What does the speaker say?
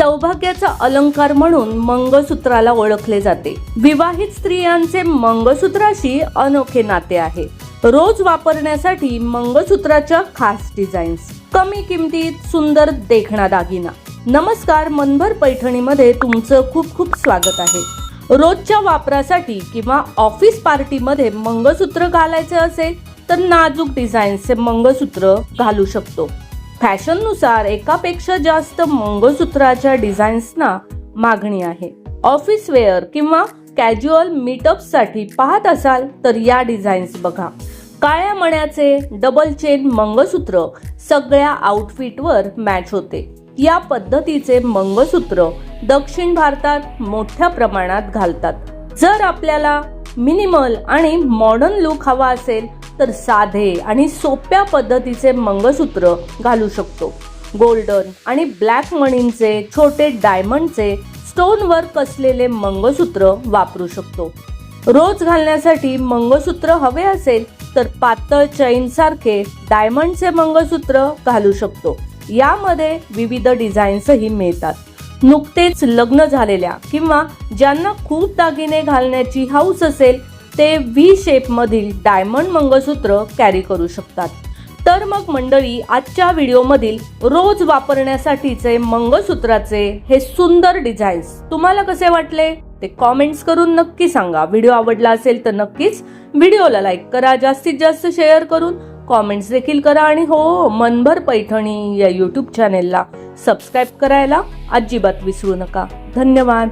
सौभाग्याचा अलंकार म्हणून मंगळसूत्राला ओळखले जाते. विवाहित स्त्रियांचे मंगळसूत्राशी अनोखे नाते आहे. रोज वापरण्यासाठी मंगळसूत्राच्या खास डिझाईन्स. कमी किमतीत सुंदर देखणा दागिना. नमस्कार मनभर पैठणीमध्ये तुमचं खूप खूप स्वागत आहे. रोजच्या वापरासाठी किंवा ऑफिस पार्टीमध्ये मंगळसूत्र घालायचे असेल तर नाजूक डिझाईन्सचे मंगळसूत्र घालू शकतो. फॅशननुसार एकापेक्षा जास्त मंगळसूत्राच्या डिझाईन्सना मागणी आहे. ऑफिस वेअर किंवा कॅज्युअल मीटअपसाठी पाहत असाल तर या डिझाईन्स बघा. काळ्या मण्याचे डबल चेन मंगळसूत्र सगळ्या आउटफिटवर मॅच होते. या पद्धतीचे मंगळसूत्र दक्षिण भारतात मोठ्या प्रमाणात घालतात. जर आपल्याला मिनिमल आणि मॉडर्न लुक हवा असेल तर साधे आणि सोप्या पद्धतीचे मंगळसूत्र घालू शकतो. गोल्डन आणि ब्लॅक मणींचे छोटे डायमंडचे स्टोनवर कसलेले मंगळसूत्र वापरू शकतो. रोज घालण्यासाठी मंगळसूत्र हवे असेल तर पातळ चैन सारखे डायमंडचे मंगळसूत्र घालू शकतो. यामध्ये विविध डिझाईन्सही मिळतात. नुकतेच लग्न झालेल्या किंवा ज्यांना खूप दागिने घालण्याची हौस असेल ते व्ही शेपमधील डायमंड मंगळसूत्र कॅरी करू शकतात. तर मग मंडळी आजच्या व्हिडिओमधील रोज वापरण्यासाठीचे मंगळसूत्राचे हे सुंदर डिझाईन्स तुम्हाला कसे वाटले? ते कॉमेंट्स करून नक्की सांगा. व्हिडिओ आवडला असेल तर नक्कीच व्हिडिओला लाईक करा. जास्तीत जास्त शेअर करून कॉमेंट्स देखील करा आणि हो मनभर पैठणी या यूट्यूब चॅनेलला सबस्क्राईब करायला अजिबात विसरू नका. धन्यवाद.